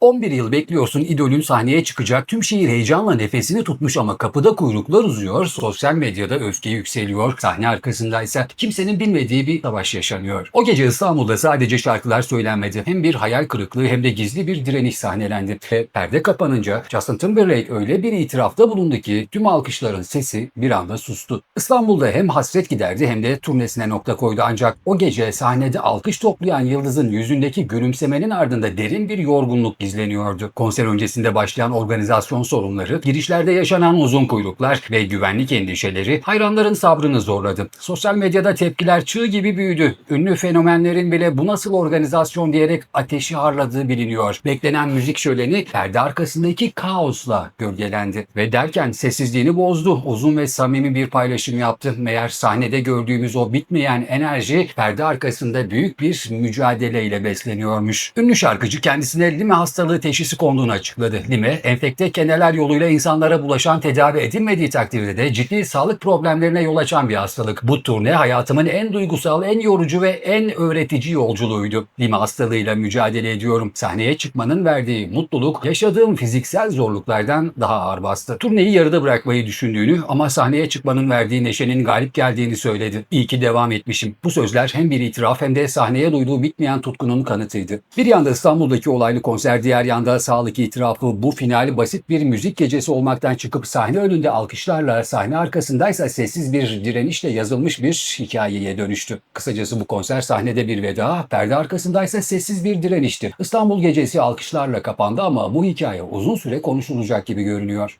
11 yıl bekliyorsun idolün sahneye çıkacak. Tüm şehir heyecanla nefesini tutmuş ama kapıda kuyruklar uzuyor. Sosyal medyada öfke yükseliyor. Sahne arkasında ise kimsenin bilmediği bir savaş yaşanıyor. O gece İstanbul'da sadece şarkılar söylenmedi. Hem bir hayal kırıklığı hem de gizli bir direniş sahnelendi. Ve perde kapanınca Justin Timberlake öyle bir itirafta bulundu ki tüm alkışların sesi bir anda sustu. İstanbul'da hem hasret giderdi hem de turnesine nokta koydu ancak o gece sahnede alkış toplayan Yıldız'ın yüzündeki gülümsemenin ardında derin bir yorgunluk izleniyordu. Konser öncesinde başlayan organizasyon sorunları, girişlerde yaşanan uzun kuyruklar ve güvenlik endişeleri hayranların sabrını zorladı. Sosyal medyada tepkiler çığ gibi büyüdü. Ünlü fenomenlerin bile bu nasıl organizasyon diyerek ateşi harladığı biliniyor. Beklenen müzik şöleni perde arkasındaki kaosla gölgelendi. Ve derken sessizliğini bozdu. Uzun ve samimi bir paylaşım yaptı. Meğer sahnede gördüğümüz o bitmeyen enerji perde arkasında büyük bir mücadeleyle besleniyormuş. Ünlü şarkıcı kendisine lime hastalığı teşhisi konduğunu açıkladı. Lime, enfekte keneler yoluyla insanlara bulaşan tedavi edilmediği takdirde de ciddi sağlık problemlerine yol açan bir hastalık. Bu turne hayatımın en duygusal, en yorucu ve en öğretici yolculuğuydu. Lime hastalığıyla mücadele ediyorum. Sahneye çıkmanın verdiği mutluluk yaşadığım fiziksel zorluklardan daha ağır bastı. Turneyi yarıda bırakmayı düşündüğünü ama sahneye çıkmanın verdiği neşenin galip geldiğini söyledi. İyi ki devam etmişim. Bu sözler hem bir itiraf hem de sahneye duyduğu bitmeyen tutkunun kanıtıydı. Bir yanda İstanbul'daki olaylı konser, diğer yanda sağlık itirafı bu finali basit bir müzik gecesi olmaktan çıkıp sahne önünde alkışlarla, sahne arkasındaysa sessiz bir direnişle yazılmış bir hikayeye dönüştü. Kısacası bu konser sahnede bir veda, perde arkasındaysa sessiz bir direnişti. İstanbul gecesi alkışlarla kapandı ama bu hikaye uzun süre konuşulacak gibi görünüyor.